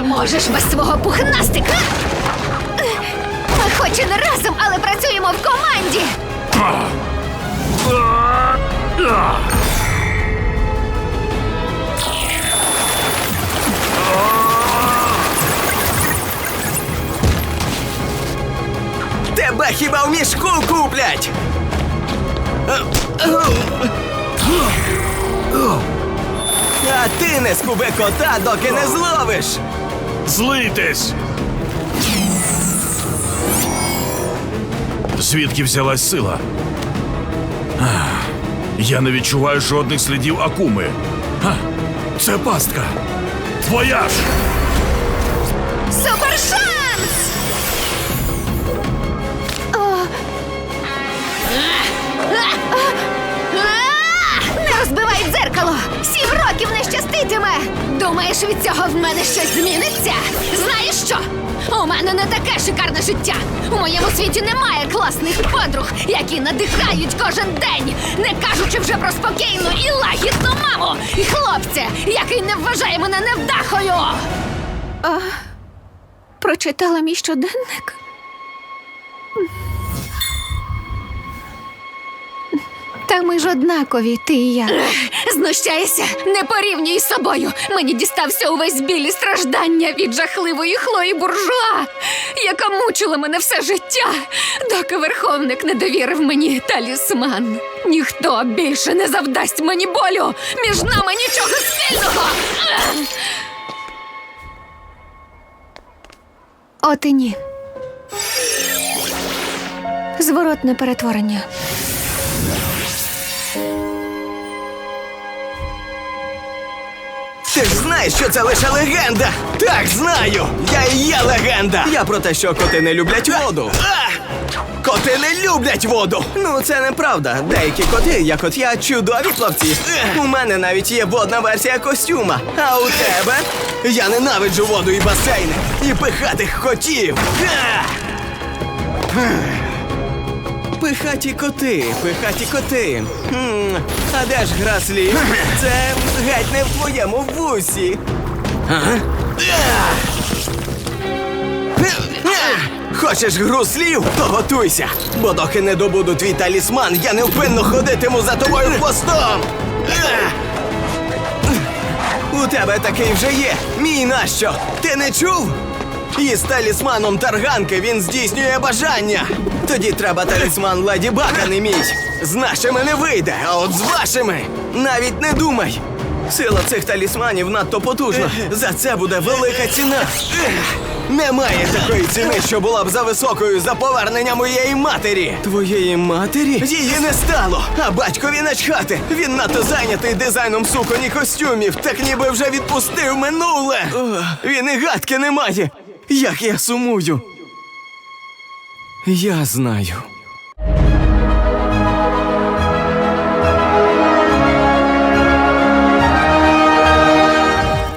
можеш без свого пухнастика? Ми хоч і не разом, але працюємо в команді. Тебе хіба в мішку куплять? А ти не скуби кота, доки не зловиш. Злитесь! Звідки взялась сила? Я не відчуваю жодних слідів акуми. Це пастка. Твоя ж! Думаєш, від цього в мене щось зміниться? Знаєш що? У мене не таке шикарне життя. У моєму світі немає класних подруг, які надихають кожен день, не кажучи вже про спокійну і лагідну маму і хлопця, який не вважає мене невдахою. Прочитала мій щоденник. Та ми ж однакові, ти і я. Знущайся, не порівнюй з собою. Мені дістався увесь біль і страждання від жахливої хлої буржуа, яка мучила мене все життя, доки верховник не довірив мені талісман. Ніхто більше не завдасть мені болю. Між нами нічого спільного. От і ні. Зворотне перетворення. Ти ж знаєш, що це лише легенда! Так, знаю! Я і є легенда! Я про те, що коти не люблять воду. Коти не люблять воду! Ну, це неправда. Деякі коти, як от я, чудові плавці. У мене навіть є водна версія костюма. А у тебе? Я ненавиджу воду і басейни, і пихатих котів. Пихаті коти, пихаті коти. Хм, а де ж гра слів? Це геть не в твоєму вусі. Ага. Хочеш гру слів? То готуйся. Бо доки не добуду твій талісман, я невпинно ходитиму за тобою хвостом. У тебе такий вже є. Мій нащо? Ти не чув? І з талісманом тарганки він здійснює бажання. Тоді треба талісман Леді Бага не мій. З нашими не вийде, а от з вашими навіть не думай. Сила цих талісманів надто потужна. За це буде велика ціна. Немає такої ціни, що була б за високою за повернення моєї матері. Твоєї матері? Її не стало. А батькові начхати. Він надто зайнятий дизайном суконь і костюмів, так ніби вже відпустив минуле. Він і гадки не має. Як я сумую. Я знаю.